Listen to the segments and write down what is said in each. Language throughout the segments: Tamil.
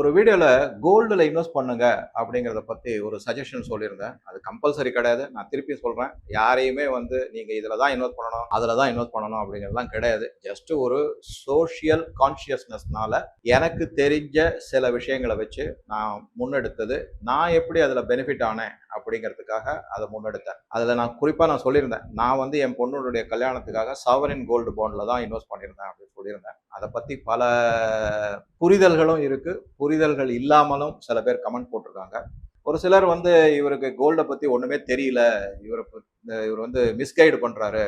ஒரு வீடியோவில் கோல்டில் இன்வெஸ்ட் பண்ணுங்க அப்படிங்கிறத பற்றி ஒரு சஜஷன் சொல்லியிருந்தேன். அது கம்பல்சரி கிடையாது. நான் திருப்பி சொல்கிறேன் யாரையுமே வந்து நீங்கள் இதில் தான் இன்வெஸ்ட் பண்ணணும் அதில் தான் இன்வெஸ்ட் பண்ணணும் அப்படிங்கிறதுலாம் கிடையாது. ஜஸ்ட் ஒரு சோஷியல் கான்ஷியஸ்னஸ்னால எனக்கு தெரிஞ்ச சில விஷயங்களை வச்சு நான் முன்னெடுத்தது. நான் எப்படி அதில் பெனிஃபிட் ஆனேன் அப்படிங்கிறதுக்காக அதை முன்னெடுத்தேன். அதில் நான் குறிப்பாக நான் சொல்லியிருந்தேன். நான் வந்து என் பொண்ணுடைய கல்யாணத்துக்காக சவரின் கோல்டு பாண்டில் தான் இன்வெஸ்ட் பண்ணியிருந்தேன் அப்படின்னு சொல்லியிருந்தேன். அதை பற்றி பல புரிதல்களும் இருக்கு. புரிதல்கள் இல்லாமலும் சில பேர் கமெண்ட் போட்டிருக்காங்க. ஒரு சிலர் வந்து இவருக்கு கோல்டை பற்றி ஒன்றுமே தெரியல. இவரை இவர் வந்து மிஸ்கைடு பண்ணுறாரு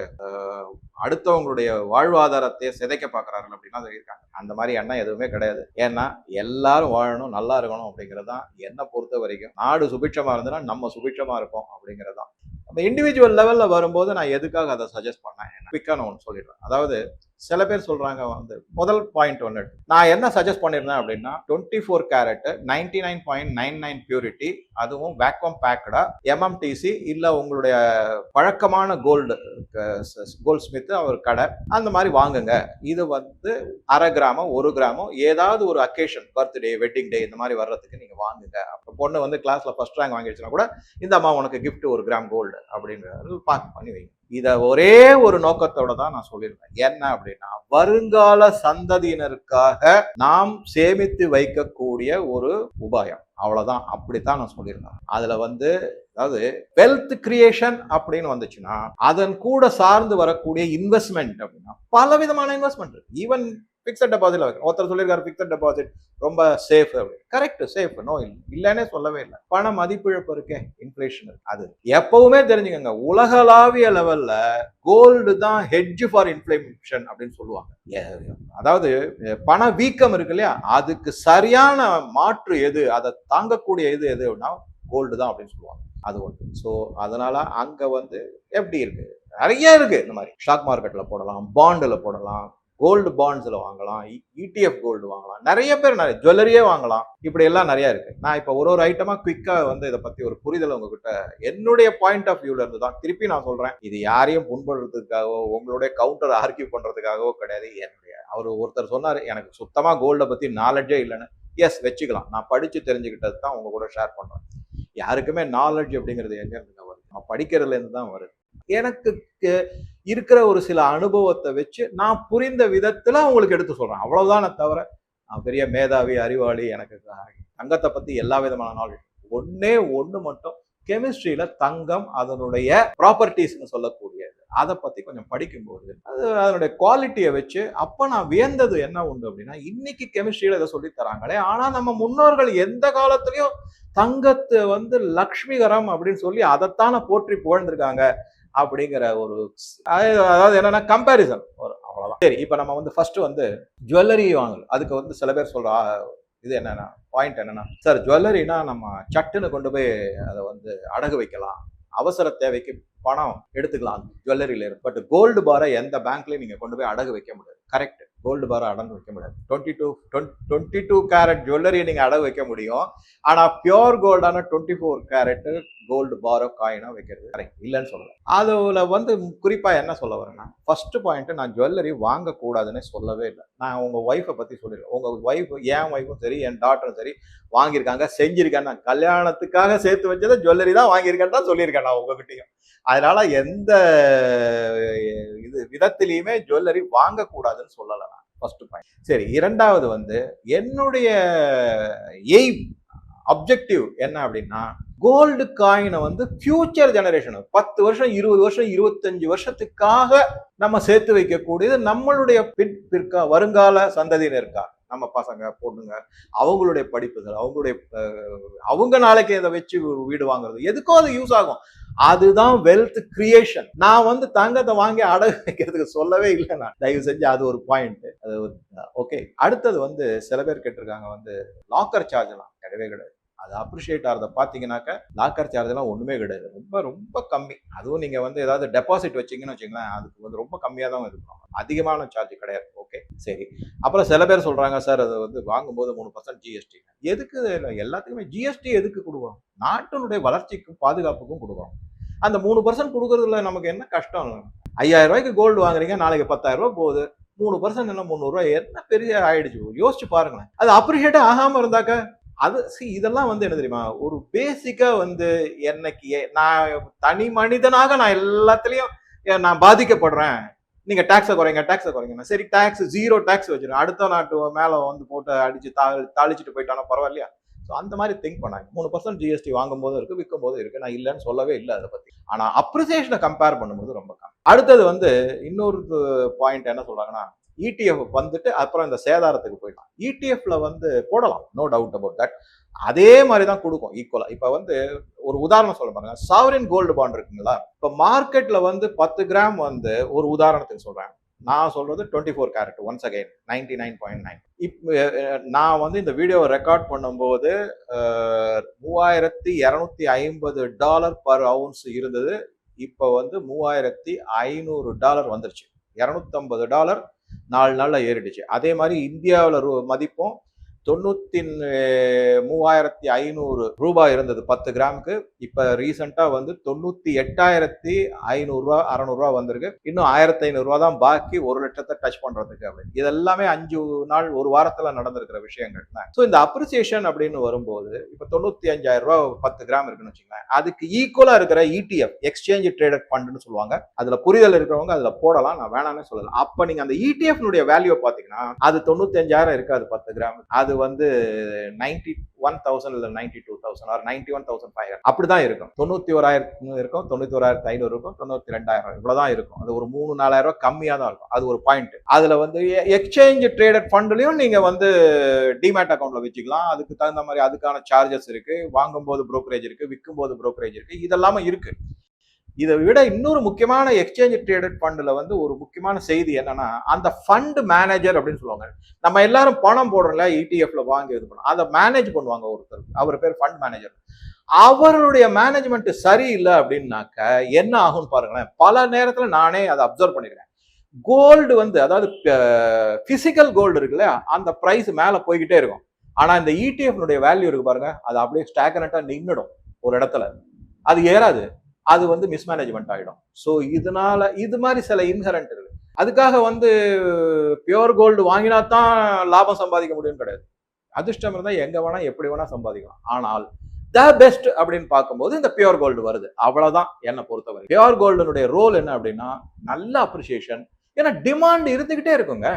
அடுத்தவங்களுடைய வாழ்வாதாரத்தை சிதைக்க பார்க்குறாரு அப்படின்னா இருக்காங்க. அந்த மாதிரி எண்ணம் எதுவுமே கிடையாது. ஏன்னா எல்லாரும் வாழணும் நல்லா இருக்கணும் அப்படிங்கிறது தான் என்னை பொறுத்த வரைக்கும். நாடு சுபிட்சமாக இருந்ததுன்னா நம்ம சுபிட்சமாக இருப்போம் அப்படிங்கிறது தான். நம்ம இண்டிவிஜுவல் லெவலில் வரும்போது நான் எதுக்காக அதை சஜஸ்ட் பண்ணேன்? குவிக்காக நான் ஒன்று சொல்லிடுறேன். அதாவது சில பேர் சொல்றாங்க வந்து முதல் பாயிண்ட் ஒன்று நான் என்ன சஜஸ்ட் பண்ணியிருந்தேன் அப்படின்னா twenty four carat ninety nine point nine nine purity அதுவும் வேக்கம் பேக்கடா எம்எம்டிசி இல்லை உங்களுடைய பழக்கமான கோல்டு கோல்ட் ஸ்மித் அவர் கடை. அந்த மாதிரி வாங்குங்க. இது வந்து அரை கிராமோ ஒரு கிராமோ ஏதாவது ஒரு அக்கேஷன் பர்த்டே வெட்டிங் டே இந்த மாதிரி வர்றதுக்கு நீங்கள் வாங்குங்க. அப்போ பொண்ணு வந்து கிளாஸில் ஃபர்ஸ்ட் ரேங்க் வாங்கிடுச்சுன்னா கூட இந்த அம்மா உனக்கு கிஃப்ட் ஒரு கிராம் கோல்டு அப்படின்றது பார்க் பண்ணி வைங்க. இதை ஒரே ஒரு நோக்கத்தோட தான் நான் சொல்லியிருந்தேன். என்ன அப்படின்னா வருங்கால சந்ததியினருக்காக நாம் சேமித்து வைக்கக்கூடிய ஒரு உபாயம். அவ்வளோதான் அப்படித்தான் நான் சொல்லியிருந்தேன். அதில் வந்து அதாவது வெல்த் கிரியேஷன் அப்படின்னு வந்துச்சுன்னா அதன் கூட சார்ந்து வரக்கூடிய இன்வெஸ்ட்மெண்ட் அப்படின்னா பல விதமான இன்வெஸ்ட்மெண்ட் இருக்கு. ஈவன் பிக்சட் டெபாசிட்ல வைக்கணும். ஒருத்தர் சொல்லியிருக்காரு பிக்சட் டெபாசிட் ரொம்ப சேஃப் அப்படின்னு. கரெக்ட் சேஃப் நோ இல்லை. இல்லைன்னே சொல்லவே இல்லை. பண மதிப்பிழப்பு இருக்கே. இன்ஃபிளேஷன் இருக்கு. அது எப்பவுமே தெரிஞ்சுக்கோங்க. உலகளாவிய லெவல்ல கோல்டு தான் ஹெட்ஜ் ஃபார் இன்ஃபிளேஷன் அப்படின்னு சொல்லுவாங்க. ஏ- அதாவது பண வீக்கம் இருக்கு இல்லையா? அதுக்கு சரியான மாற்று எது? அதை தாங்கக்கூடிய எது எது அப்படின்னா கோல்டு தான் அப்படின்னு சொல்லுவாங்க. அது ஒன்று ஸோ அதனால அங்கே வந்து எப்படி இருக்கு? நிறைய இருக்கு. இந்த மாதிரி ஸ்டாக் மார்க்கெட்ல போடலாம் பாண்டில் போடலாம். கோல்டு பாண்ட்ஸில் வாங்கலாம் e- இடிஎஃப் கோல்டு வாங்கலாம். நிறைய பேர் நிறைய ஜுவல்லரியே வாங்கலாம். இப்படி எல்லாம் நிறைய இருக்கு. நான் இப்போ ஒரு ஒரு ஐட்டமாக குயிக்காக வந்து இதை பற்றி ஒரு புரிதல் உங்ககிட்ட என்னுடைய பாயிண்ட் ஆஃப் வியூல இருந்து தான் திருப்பி நான் சொல்கிறேன் இது யாரையும் புண்படுறதுக்காகவோ உங்களுடைய கவுண்டர் ஆர்கியூ பண்ணுறதுக்காகவோ கிடையாது. என்னுடைய அவர் ஒருத்தர் சொன்னார் எனக்கு சுத்தமாக கோல்டை பற்றி நாலேஜே இல்லைன்னு. எஸ் வச்சுக்கலாம். நான் படித்து தெரிஞ்சுக்கிட்டது தான் உங்க கூட ஷேர் பண்ணுறேன் யாருக்குமே நாலேஜ் அப்படிங்கிறது எங்க வருது? நான் படிக்கிறதுலேருந்து தான் வருது. எனக்கு இருக்கிற ஒரு சில அனுபவத்தை வச்சு நான் புரிந்த விதத்துல உங்களுக்கு எடுத்து சொல்றேன். அவ்வளவுதானே தவிர நான் பெரிய மேதாவி அறிவாளி எனக்கு தங்கத்தை பத்தி எல்லா விதமான நாலேஜ் ஒன்னே ஒண்ணு மட்டும் கெமிஸ்ட்ரியில தங்கம் அதனுடைய ப்ராப்பர்ட்டிஸ்னு சொல்லக்கூடியது. அதை பத்தி கொஞ்சம் படிக்கும்போது அது அதனுடைய குவாலிட்டியை வச்சு அப்ப நான் வியந்தது என்ன உண்டு அப்படின்னா இன்னைக்கு கெமிஸ்ட்ரியில இதை சொல்லி தராங்களே ஆனா நம்ம முன்னோர்கள் எந்த காலத்துலயும் தங்கத்தை வந்து லக்ஷ்மிகரம் அப்படின்னு சொல்லி அதைத்தான போற்றி புகழ்ந்திருக்காங்க. அப்படிங்கிற ஒரு அதாவது என்னன்னா கம்பேரிசன் ஒரு அவ்வளோதான் சரி இப்போ நம்ம வந்து ஃபர்ஸ்ட் வந்து ஜுவல்லரி வாங்கலாம் அதுக்கு வந்து சில பேர் சொல்றா இது என்னன்னா பாயிண்ட் என்னன்னா சார் ஜுவல்லரினா நம்ம சட்டுன்னு கொண்டு போய் அதை வந்து அடகு வைக்கலாம். அவசர தேவைக்கு பணம் எடுத்துக்கலாம் ஜுவல்லரியில இருந்து. பட் கோல்டு பாரை எந்த பேங்க்லயும் நீங்க கொண்டு போய் அடகு வைக்க முடியாது. கரெக்ட் கோல்டு பாரை அடகு வைக்க முடியாது. Twenty two twenty two carat ஜுவல்லரியை நீங்கள் அடகு வைக்க முடியும். ஆனால் பியோர் கோல்டான டுவெண்ட்டி ஃபோர் கேரட்டு கோல்டு பாரோ காயினாக வைக்கிறது கரெக்ட் இல்லைன்னு சொல்லுவேன் அதில் வந்து குறிப்பாக என்ன சொல்ல வரேன்னா ஃபர்ஸ்ட் பாயிண்ட்டு நான் ஜுவல்லரி வாங்கக்கூடாதுன்னு சொல்லவே இல்லை. நான் உங்கள் ஒய்ஃபை பற்றி சொல்லிடுறேன். உங்கள் ஒய்ஃப் என் ஒய்ஃபும் சரி என் டாட்டரும் சரி வாங்கியிருக்காங்க செஞ்சிருக்கேன் நான் கல்யாணத்துக்காக சேர்த்து வச்சதை ஜுவல்லரி தான் வாங்கியிருக்கேன் தான் சொல்லியிருக்கேன் நான் உங்ககிட்டையும். அதனால எந்த இது விதத்திலையுமே ஜுவல்லரி வாங்கக்கூடாதுன்னு சொல்லலை நான். ஃபர்ஸ்ட் பாயிண்ட் சரி இரண்டாவது வந்து என்னுடைய எய்ம் அப்ஜெக்டிவ் என்ன அப்படின்னா கோல்டு காயினை வந்து ஃபியூச்சர் ஜெனரேஷன் பத்து வருஷம் இருபது வருஷம் இருபத்தஞ்சு வருஷத்துக்காக நம்ம சேர்த்து வைக்கக்கூடியது நம்மளுடைய பின் பிற்கா வருங்கால சந்ததியினருக்கா? நம்ம பசங்க பொண்ணுங்க அவங்களுடைய படிப்புகள் அவங்களுடைய அவங்க நாளைக்கு இதை வச்சு வீடு வாங்குறது? எதுக்கோ அது யூஸ் ஆகும். அதுதான் வெல்த் கிரியேஷன் நான் வந்து தங்கத்தை வாங்கி அடகு வைக்கிறதுக்கு சொல்லவே இல்லை நான். தயவு செஞ்சு அது ஒரு பாயிண்ட் அது ஒரு ஓகே அடுத்தது வந்து சில பேர் கேட்டிருக்காங்க வந்து லாக்கர் சார்ஜ்லாம் கிடையவே கிடையாது. அது அப்ரிஷியேட் ஆகிறத பார்த்தீங்கன்னாக்க லாக்கர் சார்ஜ்லாம் ஒன்றுமே கிடையாது. ரொம்ப ரொம்ப கம்மி. அதுவும் நீங்கள் வந்து ஏதாவது டெபாசிட் வச்சீங்கன்னு வச்சிங்களேன் அதுக்கு வந்து ரொம்ப கம்மியாக தான் இருக்கும். அதிகமான சார்ஜ் கிடையாது. ஓகே சரி. அப்புறம் சில பேர் சொல்கிறாங்க சார் அது வந்து வாங்கும்போது மூணு பர்சன்ட் ஜிஎஸ்டி எதுக்கு இல்லை எல்லாத்துக்குமே ஜிஎஸ்டி எதுக்கு கொடுக்குறோம் நாட்டினுடைய வளர்ச்சிக்கும் பாதுகாப்புக்கும் கொடுக்குறோம் அந்த மூணு பர்சன்ட் கொடுக்கறதுல நமக்கு என்ன கஷ்டம்? ஐயாயிரம் ரூபாய்க்கு கோல்டு வாங்குறீங்க நாளைக்கு பத்தாயிரம் ரூபாய் போகுது. மூணு பர்சன்ட் என்ன முந்நூறுரூவா என்ன பெரிய ஆயிடுச்சு? யோசிச்சு பாருங்களேன். அது அப்ரிஷியேட்டே ஆகாம இருந்தாக்க அது சி இதெல்லாம் வந்து என்ன தெரியுமா? ஒரு பேசிக்கா வந்து என்னைக்கு நான் தனி மனிதனாக நான் எல்லாத்துலயும் நான் பாதிக்கப்படுறேன். நீங்க டாக்ஸை குறைங்க டேக்ஸை குறைங்க. சரி டாக்ஸ் ஜீரோ டாக்ஸ் வச்சிருக்கேன் அடுத்த நாட்டு மேல வந்து போட்டு அடிச்சு தா தாளிச்சிட்டு போயிட்டானா பரவாயில்லையா? ஸோ அந்த மாதிரி திங்க் பண்ணாங்க மூணு பர்சன்ட் ஜிஎஸ்டி வாங்கும் போது இருக்கு விற்கும் போது இருக்கு. நான் இல்லைன்னு சொல்லவே இல்லை அதை பத்தி. ஆனா அப்ரிசியேஷனை கம்பேர் பண்ணும்போது ரொம்ப கம்மி. அடுத்தது வந்து இன்னொரு பாயிண்ட் என்ன சொல்றாங்கன்னா இடிஎஃப் வந்துட்டு அப்புறம் இந்த சேதாரத்துக்கு போயிடலாம். இடிஎஃப்ல வந்து போடலாம். நோ டவுட் அபவுட் தட் அதே மாதிரி தான் கொடுக்கும் ஈக்குவலா இப்ப வந்து ஒரு உதாரணம் சொல்ல பாருங்க. சாவரின் கோல்டு பாண்ட் இருக்குங்களா? இப்ப மார்க்கெட்ல வந்து பத்து கிராம் வந்து ஒரு உதாரணத்துக்கு சொல்றேன். நான் சொல்றது twenty four carat once again ninety nine point nine இப்போ நான் வந்து இந்த வீடியோவை ரெக்கார்ட் பண்ணும்போது மூவாயிரத்தி இரநூத்தி ஐம்பது டாலர் பர் அவுன்ஸ் இருந்தது. இப்போ வந்து மூவாயிரத்தி ஐநூறு டாலர் வந்துருச்சு. இரநூத்தம்பது டாலர் நாலு நாளில் ஏறிடுச்சு. அதே மாதிரி இந்தியாவில் ரூ மதிப்பும் தொண்ணூத்தி மூவாயிரத்தி ஐநூறு ரூபாய் இருந்தது பத்து கிராமுக்கு. இப்போ ரீசெண்டாக வந்து தொண்ணூத்தி எட்டாயிரத்தி ஐநூறுரூவா அறநூறுவா வந்திருக்கு. இன்னும் ஆயிரத்தி ஐநூறுரூவா தான் பாக்கி ஒரு லட்சத்தை டச் பண்றதுக்கு அப்படின்னு. இது எல்லாமே அஞ்சு நாள் ஒரு வாரத்தில் நடந்திருக்கிற விஷயங்கள் தான். ஸோ இந்த அப்ரிசியேஷன் அப்படின்னு வரும்போது இப்போ தொண்ணூத்தி அஞ்சாயிரம் ரூபா பத்து கிராம் இருக்குன்னு வச்சுக்கலாம் அதுக்கு ஈக்குவலா இருக்கிற இடிஎஃப் எக்ஸ்சேஞ்ச் ட்ரேடட் ஃபண்ட்னு சொல்லுவாங்க. அதுல புரிதல் இருக்கிறவங்க அதுல போடலாம் நான் வேணாம்னு சொல்லலாம் அப்ப நீங்க அந்த E இடிஎஃப் வேல்யூ பாத்தீங்கன்னா அது தொண்ணூத்தி அஞ்சாயிரம் இருக்காது பத்து கிராம். அது அது வந்து நைன்டி ஒன் தௌசண்ட் இல்லை ninety two thousand or ninety one thousand five அப்படி தான் இருக்கும். தொண்ணூற்றி ஓராயிரம் இருக்கும் தொண்ணூத்தி ஓராயிரத்தி ஐநூறு இருக்கும் தொண்ணூற்றி ரெண்டாயிரம் இவ்வளோ தான் இருக்கும். அது ஒரு மூணு நாலாயிரம் ரூபாய் தான் இருக்கும். அது ஒரு பாயிண்ட் அதில் வந்து எக்ஸ்சேஞ்ச் ட்ரேடட் ஃபண்ட்லையும் நீங்கள் வந்து டிமேட் அக்கௌண்ட்டில் வச்சுக்கலாம். அதுக்கு தகுந்த மாதிரி அதுக்கான சார்ஜஸ் இருக்குது வாங்கும்போது ப்ரோக்கரேஜ் இருக்குது விற்கும் போது ப்ரோக்கரேஜ் இருக்குது இதெல்லாமே இருக்குது இதை விட இன்னொரு முக்கியமான எக்ஸ்சேஞ்ச் ட்ரேடட் ஃபண்டில் வந்து ஒரு முக்கியமான செய்தி என்னன்னா அந்த ஃபண்ட் மேனேஜர் அப்படின்னு சொல்லுவாங்க. நம்ம எல்லாரும் பணம் போடுறோம்ல இடிஎஃப்ல வாங்கி இது பண்ணோம் அதை மேனேஜ் பண்ணுவாங்க ஒருத்தர். அவர் பேர் ஃபண்ட் மேனேஜர் அவருடைய மேனேஜ்மெண்ட் சரியில்லை அப்படின்னாக்க என்ன ஆகும்னு பாருங்களேன். பல நேரத்தில் நானே அதை அப்சர்வ் பண்ணிக்கிறேன். கோல்டு வந்து அதாவது பிசிக்கல் கோல்டு இருக்குல்ல அந்த ப்ரைஸ் மேலே போய்கிட்டே இருக்கும். ஆனால் இந்த இடிஎஃப்னுடைய வேல்யூ இருக்கு பாருங்க அது அப்படியே ஸ்டாக்னட்டாக நின்றுடும் ஒரு இடத்துல. அது ஏறாது. அது வந்து மிஸ்மேனேஜ்மெண்ட் ஆகிடும் ஸோ இதனால இது மாதிரி சில இன்ஹரண்ட் இருக்கு. அதுக்காக வந்து பியூர் கோல்டு வாங்கினா தான் லாபம் சம்பாதிக்க முடியும் கிடையாது. அதிர்ஷ்டம் இருந்தால் எங்க வேணா எப்படி வேணா சம்பாதிக்கலாம். ஆனால் த பெஸ்ட் அப்படின்னு பார்க்கும்போது இந்த பியோர் கோல்டு வருது. அவ்வளவுதான் என்னை பொறுத்தவரை. பியூர் கோல்டுனுடைய ரோல் என்ன அப்படின்னா நல்ல அப்ரிசியேஷன் ஏன்னா டிமாண்ட் இருந்துகிட்டே இருக்குங்க.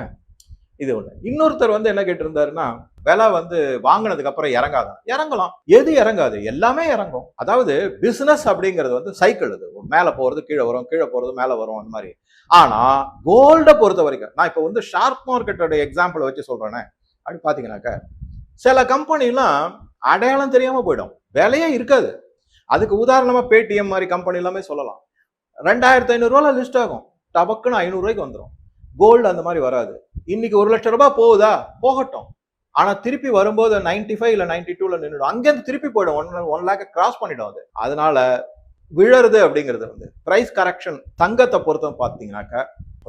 இது ஒன்று இன்னொருத்தர் வந்து என்ன கேட்டிருந்தாருன்னா விலை வந்து வாங்கினதுக்கு அப்புறம் இறங்காதான். இறங்கலாம். எது இறங்காது? எல்லாமே இறங்கும். அதாவது பிசினஸ் அப்படிங்கிறது வந்து சைக்கிள் இது மேலே போகிறது கீழே வரும் கீழே போகிறது மேலே வரும் அந்த மாதிரி. ஆனால் கோல்டை பொறுத்த வரைக்கும் நான் இப்போ வந்து ஷார்ப் மார்க்கெட்டோட எக்ஸாம்பிள் வச்சு சொல்கிறேனே அப்படி பார்த்தீங்கன்னாக்க சில கம்பெனிலாம் அடையாளம் தெரியாமல் போயிடும். விலையே இருக்காது. அதுக்கு உதாரணமாக பேடிஎம் மாதிரி கம்பெனி எல்லாமே சொல்லலாம். ரெண்டாயிரத்தி ஐநூறுரூவா லிஸ்ட் ஆகும். டபக்குன்னு ஐநூறுரூவாய்க்கு வந்துடும் கோல்டு அந்த மாதிரி வராது. இன்னைக்கு ஒரு லட்ச ரூபாய் போகுதா? போகட்டும். ஆனா திருப்பி வரும்போது நைன்டி ஃபைவ் இல்ல நைன்டி டூல நின்றுடும் அங்கேருந்து திருப்பி போயிடும். ஒன் ஒன் லேக் கிராஸ் பண்ணிடும் அது. அதனால விழறது அப்படிங்கிறது வந்து பிரைஸ் கரெக்ஷன் தங்கத்தை பொறுத்த பார்த்தீங்கன்னாக்கா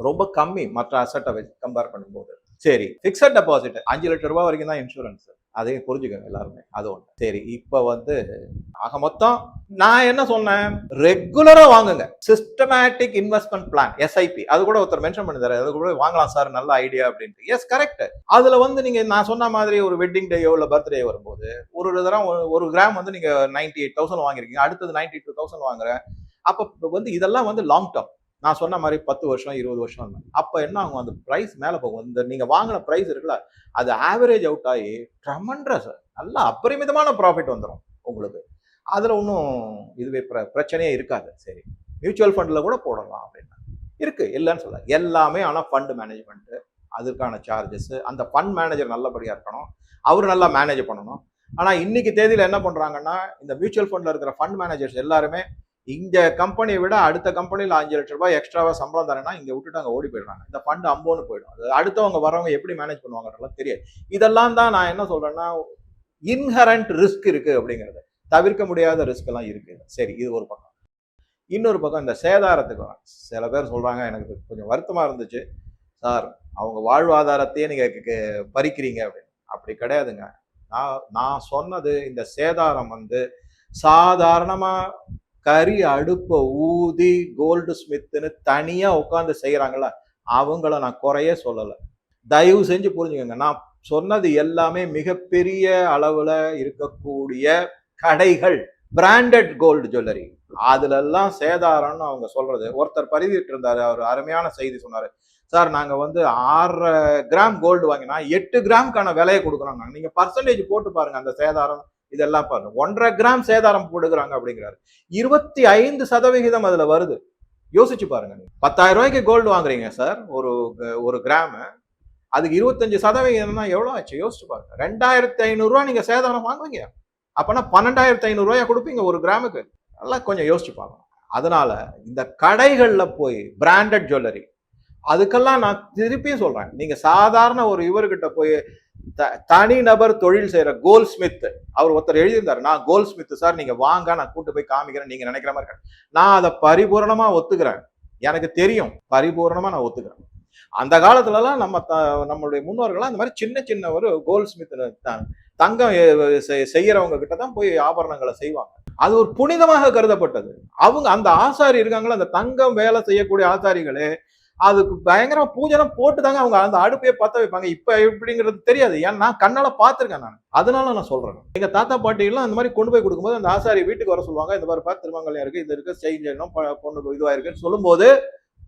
ரொம்ப கம்மி. மற்ற அசட்டை வச்சு கம்பேர் பண்ணும்போது. சரி ஃபிக்ஸட் டெபாசிட் அஞ்சு லட்சம் ரூபாய் வரைக்கும் தான் இன்சூரன்ஸ் அதையும் புரிஞ்சுக்கோங்க எல்லாருமே. அது ஒன்று சரி இப்போ வந்து ஆக மொத்தம் நான் என்ன சொன்னேன்? ரெகுலராக வாங்குங்க. சிஸ்டமேட்டிக் இன்வெஸ்ட்மெண்ட் பிளான் எஸ்ஐபி அது கூட ஒருத்தர் மென்ஷன் பண்ணி தரேன் அது கூட வாங்கலாம் சார் நல்ல ஐடியா அப்படின்ட்டு. எஸ் கரெக்ட் அதில் வந்து நீங்கள் நான் சொன்ன மாதிரி ஒரு வெட்டிங் டேயோ இல்லை பர்த்டே வரும்போது ஒரு ஒரு தரம் ஒரு- ஒரு கிராம் வந்து நீங்கள் நைன்டி எயிட் தௌசண்ட் வாங்கிருக்கீங்க. அடுத்தது நைன்டி டூ தௌசண்ட் வாங்குறேன். அப்போ வந்து இதெல்லாம் வந்து லாங் டேர்ம் நான் சொன்ன மாதிரி பத்து வருஷம் இருபது வருஷம் இருந்தேன் அப்போ என்ன ஆகும்? அந்த ப்ரைஸ் மேலே போகும். இந்த நீங்கள் வாங்கின ப்ரைஸ் இருக்குல்ல அது ஆவரேஜ் அவுட் ஆகி ட்ரமண்ட்ரஸ் நல்லா அபரிமிதமான ப்ராஃபிட் வந்துடும் உங்களுக்கு. அதில் ஒன்றும் இதுவே பிர- பிரச்சனையே இருக்காது. சரி மியூச்சுவல் ஃபண்டில் கூட போடலாம் அப்படின்னா. இருக்குது இல்லைன்னு சொல்ல எல்லாமே ஆனால் ஃபண்டு மேனேஜ்மெண்ட்டு அதுக்கான சார்ஜஸ் அந்த ஃபண்ட் மேனேஜர் நல்லபடியாக இருக்கணும். அவர் நல்லா மேனேஜ் பண்ணணும். ஆனால் இன்னைக்கு தேதியில் என்ன பண்ணுறாங்கன்னா இந்த மியூச்சுவல் ஃபண்டில் இருக்கிற ஃபண்ட் மேனேஜர்ஸ் எல்லாருமே இந்த கம்பெனியை விட அடுத்த கம்பெனியில் அஞ்சு லட்ச ரூபாய் எக்ஸ்ட்ராவா சம்பளம் தரேன்னா இங்க விட்டுட்டு அங்கே ஓடி போயிடுறாங்க. இந்த ஃபண்ட் அம்போன்னு போயிடும். அது அடுத்தவங்க வரவங்க எப்படி மேனேஜ் பண்ணுவாங்கன்றலாம் தெரியாது. இதெல்லாம் தான் நான் என்ன சொல்றேன்னா இன்ஹரண்ட் ரிஸ்க் இருக்கு அப்படிங்கிறது. தவிர்க்க முடியாத ரிஸ்க் எல்லாம் இருக்கு. சரி இது ஒரு பக்கம். இன்னொரு பக்கம் இந்த சேதாரத்துக்கு சில பேர் சொல்றாங்க எனக்கு கொஞ்சம் வருத்தமா இருந்துச்சு. சார் அவங்க வாழ்வாதாரத்தையே நீங்க பறிக்கிறீங்க அப்படின்னு. அப்படி கிடையாதுங்க. நான் நான் சொன்னது இந்த சேதாரம் வந்து சாதாரணமாக கறி அடுப்பை ஊதி கோல்டு ஸ்மித்னு தனியாக உட்காந்து செய்கிறாங்களா அவங்கள நான் குறைய சொல்லலை. தயவு செஞ்சு புரிஞ்சுக்கோங்க. நான் சொன்னது எல்லாமே மிகப்பெரிய அளவில் இருக்கக்கூடிய கடைகள். பிராண்டட் கோல்டு ஜுவல்லரி அதுல எல்லாம் சேதாரம்னு அவங்க சொல்றது. ஒருத்தர் பரிதிட்டு இருந்தாரு அவர் அருமையான செய்தி சொன்னாரு. சார் நாங்க வந்து ஆறரை கிராம் கோல்டு வாங்கினா எட்டு கிராம்க்கான விலையை கொடுக்குறோங்க நீங்க பர்சன்டேஜ் போட்டு பாருங்க அந்த சேதாரம். இதெல்லாம் பாருங்க. ஒன்றரை கிராம் சேதாரம் போடுகிறாங்க அப்படிங்கிறாரு. இருபத்தி ஐந்து சதவிகிதம் அதுல வருது. யோசிச்சு பாருங்க நீங்க. பத்தாயிரம் ரூபாய்க்கு கோல்டு வாங்குறீங்க சார் ஒரு ஒரு கிராம அதுக்கு இருபத்தஞ்சு சதவிகிதம்னா எவ்வளவு ஆச்சு? யோசிச்சு பாருங்க. ரெண்டாயிரத்தி ஐநூறுரூவா நீங்க சேதாரம் வாங்குவீங்க அப்பனா பன்னெண்டாயிரத்தி ஐநூறுரூவாயா கொடுப்பீங்க ஒரு கிராமுக்கு நல்லா கொஞ்சம் யோசிச்சு பார்க்கணும். அதனால இந்த கடைகளில் போய் பிராண்டட் ஜுவல்லரி அதுக்கெல்லாம் நான் திருப்பியும் சொல்றேன். நீங்க சாதாரண ஒரு இவர்கிட்ட போய் த- தனிநபர் தொழில் செய்யற கோல் ஸ்மித் அவர் ஒருத்தர் எழுதியிருந்தார் நான் கோல் ஸ்மித் சார் நீங்க வாங்க நான் கூட்டு போய் காமிக்கிறேன் நீங்க நினைக்கிற மாதிரி கிடையாது. நான் அதை பரிபூர்ணமா ஒத்துக்கிறேன். எனக்கு தெரியும் பரிபூர்ணமா நான் ஒத்துக்கிறேன். அந்த காலத்துலலாம் நம்ம த நம்மளுடைய முன்னோர்கள்லாம் அந்த மாதிரி சின்ன சின்ன ஒரு கோல் ஸ்மித் தங்கம் செய்யறவங்க கிட்ட தான் போய் ஆபரணங்களை செய்வாங்க. அது ஒரு புனிதமாக கருதப்பட்டது. அவங்க அந்த ஆசாரி இருக்காங்களோ அந்த தங்கம் வேலை செய்யக்கூடிய ஆசாரிகளே அதுக்கு பயங்கரமா பூஜைலாம் போட்டு தாங்க அவங்க அந்த அடுப்பையே பத்த வைப்பாங்க. இப்ப எப்படிங்கிறது தெரியாது. ஏன்னா நான் கண்ணால பாத்திருக்கேன் நான். அதனால நான் சொல்றேன். எங்க தாத்தா பாட்டி எல்லாம் அந்த மாதிரி கொண்டு போய் கொடுக்கும்போது அந்த ஆசாரி வீட்டுக்கு வர சொல்லுவாங்க. இந்த மாதிரி பார்த்து திருமங்கலம் இருக்கு இது இருக்கு செய்யணும் பொண்ணுக்கு இதுவா இருக்குன்னு சொல்லும்போது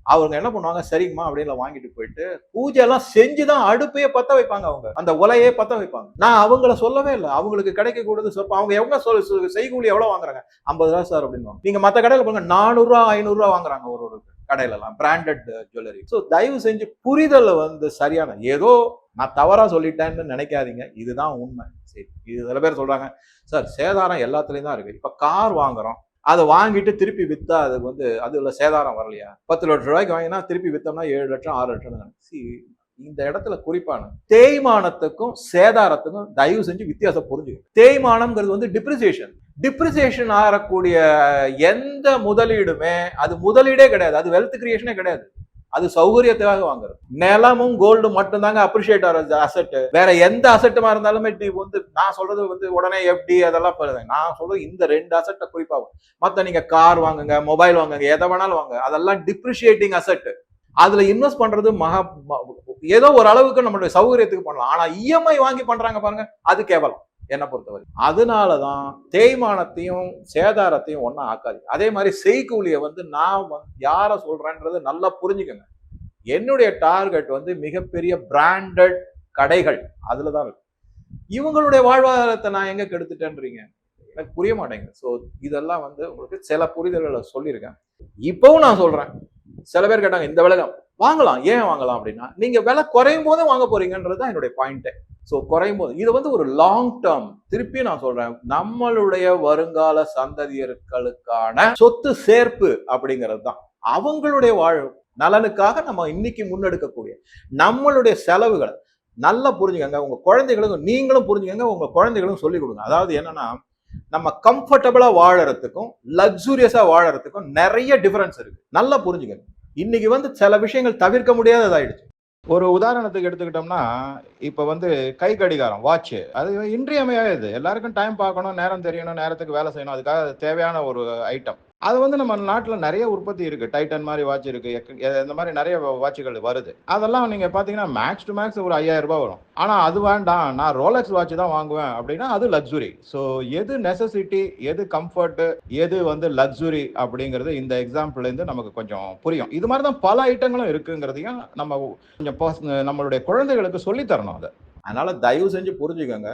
அவங்க என்ன பண்ணுவாங்க சரிங்கம்மா அப்படின்னு வாங்கிட்டு போயிட்டு பூஜை எல்லாம் செஞ்சுதான் அடுப்பையே பத்த வைப்பாங்க அவங்க. அந்த உலையே பத்த வைப்பாங்க. நான் அவங்கள சொல்லவே இல்லை. அவங்களுக்கு கிடைக்க கூடாது சொற்ப. அவங்க எவ்வளவு சொல் செய்கூலி எவ்வளவு வாங்குறாங்க? ஐம்பது ரூபா சார் அப்படின்னு நீங்க மத்த கடையில போங்க நானூறு ரூபா ஐநூறு ரூபா வாங்குறாங்க ஒரு ஒரு கடையிலலாம் பிராண்டட் ஜுவல்லரி ஸோ தயவு செஞ்சு புரிதலை வந்து சரியான ஏதோ நான் தவறாக சொல்லிட்டேன்னு நினைக்காதீங்க. இதுதான் உண்மை. சரி இது சில பேர் சொல்கிறாங்க சார் சேதாரம் எல்லாத்துலேயும் தான் இருக்குது இப்போ கார் வாங்குகிறோம் அதை வாங்கிட்டு திருப்பி விற்றா அது வந்து அதில் சேதாரம் வரலையா? பத்து லட்ச ரூபாய்க்கு வாங்கினா திருப்பி விற்றோம்னா ஏழு லட்சம் ஆறு லட்சம் சி இந்த இடத்துல குறிப்பான தேய்மானத்துக்கும் சேதாரத்துக்கும் தயவு செஞ்சு வித்தியாசம் புரிஞ்சுக்கணும். தேய்மானம்ங்கிறது வந்து டிப்ரிசியேஷன் டிப்ரிசியேஷன் ஆகக்கூடிய எந்த முதலீடுமே அது முதலீடே கிடையாது. அது வெல்த் கிரியேஷனே கிடையாது. அது சௌகரியத்துக்காக வாங்குறது. நிலமும் கோல்டு மட்டும்தாங்க அப்ரிஷியேட் ஆகிறது அசெட் வேற எந்த அசெட்டுமா இருந்தாலுமே நீ வந்து நான் சொல்றது வந்து உடனே எப்படி அதெல்லாம் போறது நான் சொல்றது இந்த ரெண்டு அசெட்டை குறிப்பாகும் மற்ற நீங்க கார் வாங்குங்க மொபைல் வாங்குங்க எதை வேணாலும் வாங்க அதெல்லாம் டிப்ரிஷியேட்டிங் அசெட் அதுல இன்வெஸ்ட் பண்றது மகா ம- ஏதோ ஒரு அளவுக்கு நம்மளுடைய சௌகரியத்துக்கு பண்ணலாம். ஆனா இஎம்ஐ வாங்கி பண்றாங்க பாருங்க அது கேவலம் என்னை பொறுத்தவரை. அதனாலதான் தேய்மானத்தையும் சேதாரத்தையும் ஒன்றா ஆக்காது அதே மாதிரி செய்கூலியை வந்து நான் வந்து யாரை சொல்றேன்றது நல்லா புரிஞ்சுக்கோங்க. என்னுடைய டார்கெட் வந்து மிகப்பெரிய பிராண்டட் கடைகள் அதில் தான் இருக்கு. இவங்களுடைய வாழ்வாதாரத்தை நான் எங்கே கெடுத்துட்டேன்றீங்க? எனக்கு புரிய மாட்டேங்குது. ஸோ இதெல்லாம் வந்து உங்களுக்கு சில புரிதல்களை சொல்லியிருக்கேன். இப்போவும் நான் சொல்கிறேன் சில பேர் கேட்டாங்க இந்த விலை வாங்கலாம். ஏன் வாங்கலாம் அப்படின்னா நீங்க விலை குறையும் போதே வாங்க போறீங்கன்றது தான் என்னுடைய பாயிண்ட்டு ஸோ குறையும் போது இது வந்து ஒரு லாங் டேர்ம் திருப்பி நான் சொல்றேன் நம்மளுடைய வருங்கால சந்ததியர்களுக்கான சொத்து சேர்ப்பு அப்படிங்கிறது தான். அவங்களுடைய வாழ் நலனுக்காக நம்ம இன்னைக்கு முன்னெடுக்கக்கூடிய நம்மளுடைய செலவுகளை நல்லா புரிஞ்சுக்கங்க. உங்க குழந்தைகளுக்கும் நீங்களும் புரிஞ்சுக்கங்க உங்க குழந்தைகளும் சொல்லிக் கொடுங்க. அதாவது என்னன்னா நம்ம கம்ஃபர்டபுளா வாழறதுக்கும் லக்ஸூரியஸா வாழறதுக்கும் நிறைய டிஃபரன்ஸ் இருக்கு. நல்லா புரிஞ்சுக்கணும் இன்னைக்கு வந்து சில விஷயங்கள் தவிர்க்க முடியாததாயிடுச்சு. ஒரு உதாரணத்துக்கு எடுத்துக்கிட்டோம்னா இப்ப வந்து கை கடிகாரம் வாட்ச் அது இன்றியமையாது எல்லாருக்கும் டைம் பார்க்கணும் நேரம் தெரியணும் நேரத்துக்கு வேலை செய்யணும். அதுக்காக தேவையான ஒரு ஐட்டம் அது வந்து நம்ம நாட்டில் நிறைய உற்பத்தி இருக்கு. டைட்டன் மாதிரி வாட்ச் இருக்கு. இந்த மாதிரி நிறைய வாட்சுகள் வருது. அதெல்லாம் நீங்க பாத்தீங்கன்னா மேக்ஸ் டு மேக்ஸ் ஒரு ஐயாயிரம் ரூபாய் வரும். ஆனா அது வேண்டாம். நான் ரோலக்ஸ் வாட்ச் தான் வாங்குவேன் அப்படின்னா அது லக்ஸுரி ஸோ எது நெசசிட்டி எது கம்ஃபர்ட் எது வந்து லக்ஸுரி அப்படிங்கிறது இந்த எக்ஸாம்பிள்லேருந்து நமக்கு கொஞ்சம் புரியும். இது மாதிரி தான் பல ஐட்டங்களும் இருக்குங்கிறதையும் நம்ம கொஞ்சம் நம்மளுடைய குழந்தைகளுக்கு சொல்லித்தரணும் அதை. அதனால தயவு செஞ்சு புரிஞ்சுக்கோங்க.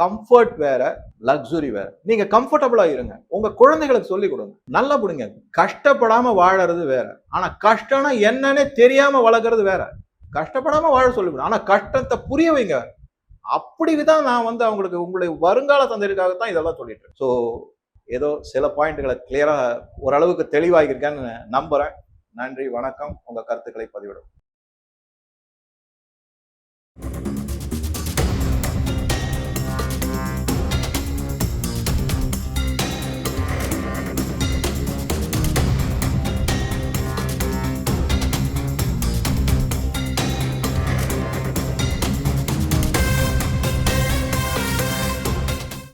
கம்ஃபர்ட் வேற லக்ஸுரி வேற. நீங்க கம்ஃபர்டபுளா இருங்க. உங்க குழந்தைகளுக்கு சொல்லி கொடுங்க. நல்லா புடுங்க கஷ்டப்படாம வாழறது வேற. ஆனா கஷ்டம்னா என்னன்னே தெரியாம வளர்க்கறது வேற. கஷ்டப்படாம வாழ சொல்லி கொடுங்க. ஆனா கஷ்டத்தை புரிய வைங்க. அப்படிதான் நான் வந்து அவங்களுக்கு உங்களுடைய வருங்கால சந்ததிக்காக தான் இதெல்லாம் சொல்லிட்டு ஸோ ஏதோ சில பாயிண்ட்களை கிளியரா ஓரளவுக்கு தெளிவாகிருக்கேன்னு நம்புறேன். நன்றி வணக்கம். உங்க கருத்துக்களை பதிவிடும்